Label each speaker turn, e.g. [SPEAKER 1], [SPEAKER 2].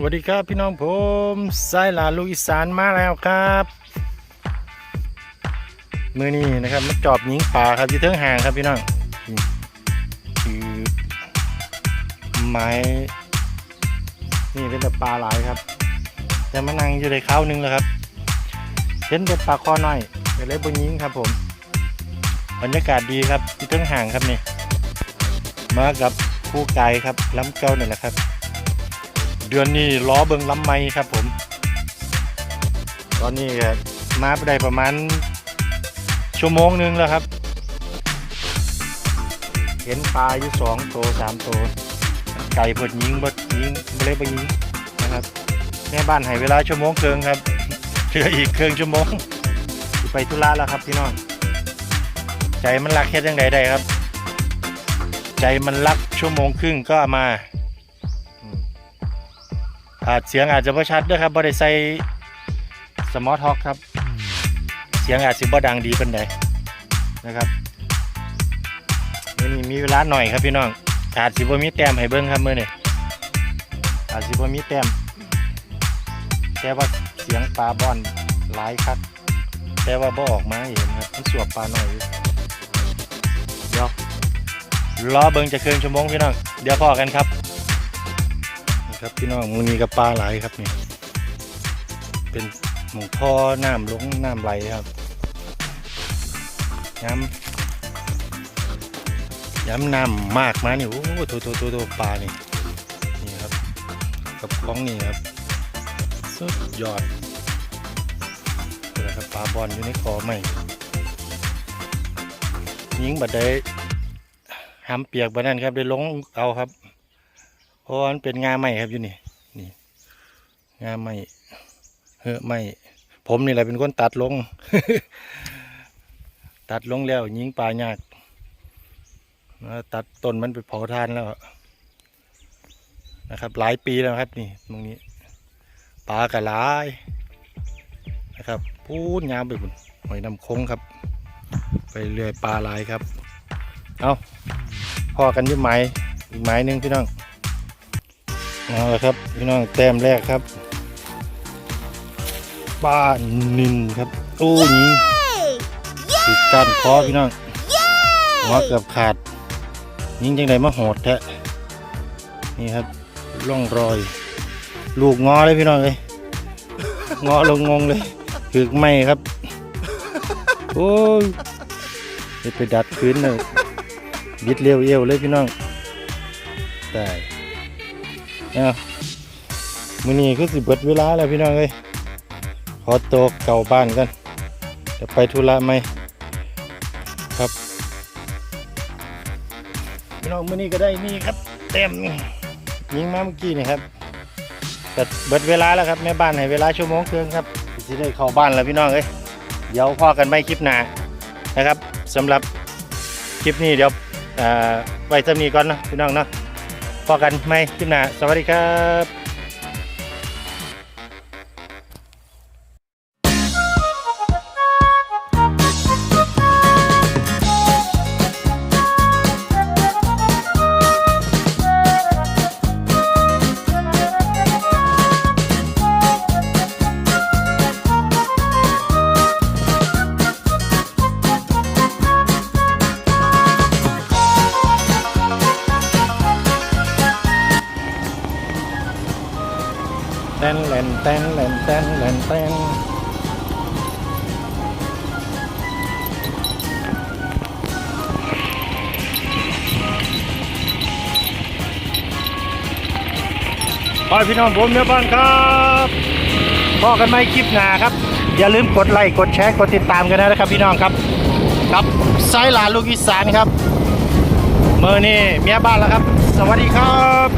[SPEAKER 1] สวัสดีครับพี่น้องผมสายหลาลูกอีสานมาแล้วครับมือนี้นะครับมาจอบยิงป่าครับอยู่เทิงห่างครับพี่น้องนี่คือไม้นี่เป็นแต่ปลาหลายครับจะมานั่งอยู่ในเขาหนึงแล้วครับเห็นเป็นปลาคอน้อยเป็นเลยบนยิงครับผมบรรยากาศดีครับอยู่เทิงห่างครับนี่มากับคู่ไก่ครับล้ำเก้านี่แหละครับ เดือนนี้ล้อเบิงลำไม้ครับผม ตอนนี้มาไปได้ประมาณชั่วโมงหนึงแล้วครับ เห็นปลาอยู่สองตัวสามตัวไก่เพิดยิงบดยิงเลยไปยิงนะครับแม่บ้านให้เวลาชั่วโมงครึ่งครับเหลืออีกครึ่งชั่วโมงไปธุระแล้วครับพี่น้อง ใจมันรักแค่ยังไงได้ครับ ใจมันรักชั่วโมงครึ่งก็มา เสียงอาจจะบ่ชัดด้วยครับบ่ได้ใส่สมอท็อกครับ เสียงอาจสิบ่ดังดีเป็นใดนะครับมื้อนี้มีเวลาหน่อยครับพี่น้องอาจสิบ่มีแต้มให้เบิ่งครับมื้อนี้อาจสิบ่มีแต้มแต่ว่าเสียงปลาบอนหลายคักแต่ว่าบ่ออกมาเห็นครับมันสวบปลาหน่อยเดี๋ยวรอเบิ่งจะเคลื่อนชั่วโมงพี่น้องเดี๋ยวพอกันครับ ครับพี่น้องมูนีกับปลาไหลครับนี่เป็นหมูพ่อน้ำลงน้ำไหลครับย้ำย้ำน้ำมากมานี่โอ้โถโถโถโถปลานี่นี่ครับ กับของนี่ครับสุดยอดนี่แหละครับปลาบอลอยู่ในคอไม่ยิงบัดได้ห้ำเปียกบัดนั้นครับได้ลงเอาครับ เพราะมันเป็นงาใหม่ครับอยู่นี่นี่งาใหม่เฮ้อใหม่ผมนี่แหละเป็นคนตัดลง ตัดลงแล้วยิงปลายากตัดต้นมันไปเผาทานแล้วนะครับ หลายปีแล้วครับนี่ตรงนี้ปลากระลายนะครับพูดงามไปบุญหอยนำคงครับ ไปเรื่อยปลาลายครับ เอาพอกันยี่ไม้อีกไม้นึงพี่น้อง เอาละครับพี่น้องแต้มแรกครับบ้านนินครับโอ้ยยิงติดการคอพี่น้องหัวเกือบขาด ยิงจังไดมาโหดแท้นี่ครับร่องรอย ลูกงอเลยพี่น้องเลยงอลงงงเลยถึกไม่ครับ โอ้ยไปดัดพื้นเลยบิดเร็วเอวเลยพี่น้องแต่ อามือนี้คือสิเบิดเวลาแล้วพี่น้องเอ้ยขอตัวเก่าบ้านกันจะไปธุระไหมครับพี่น้องมือนี้ก็ได้นี่ครับ เต็มยิงมาเมื่อกี้นี่ครับแต่เบิดเวลาแล้วครับแม่บ้านให้เวลาชั่วโมงครึ่งครับสิได้เข้าบ้านแล้วพี่น้องเอ้ยเดี๋ยวพ่อกันไม่คลิปหน้านะครับสำหรับคลิปนี้เดี๋ยวไว้จำนี้ก่อนนะพี่น้องเนาะ พอกันไหมคลิปหน้าสวัสดีครับ แตนแลนแตนแลนแตนแลนแตนพอพี่น้องผมเนื้อบ้านครับพอกันไหมคลิปหนาครับ อย่าลืมกดไลค์กดแชร์กดติดตามกันนะครับพี่น้องครับ ครับไซหลานลูกอีสานครับเมื่อนี้เมียบ้านแล้วครับ สวัสดีครับ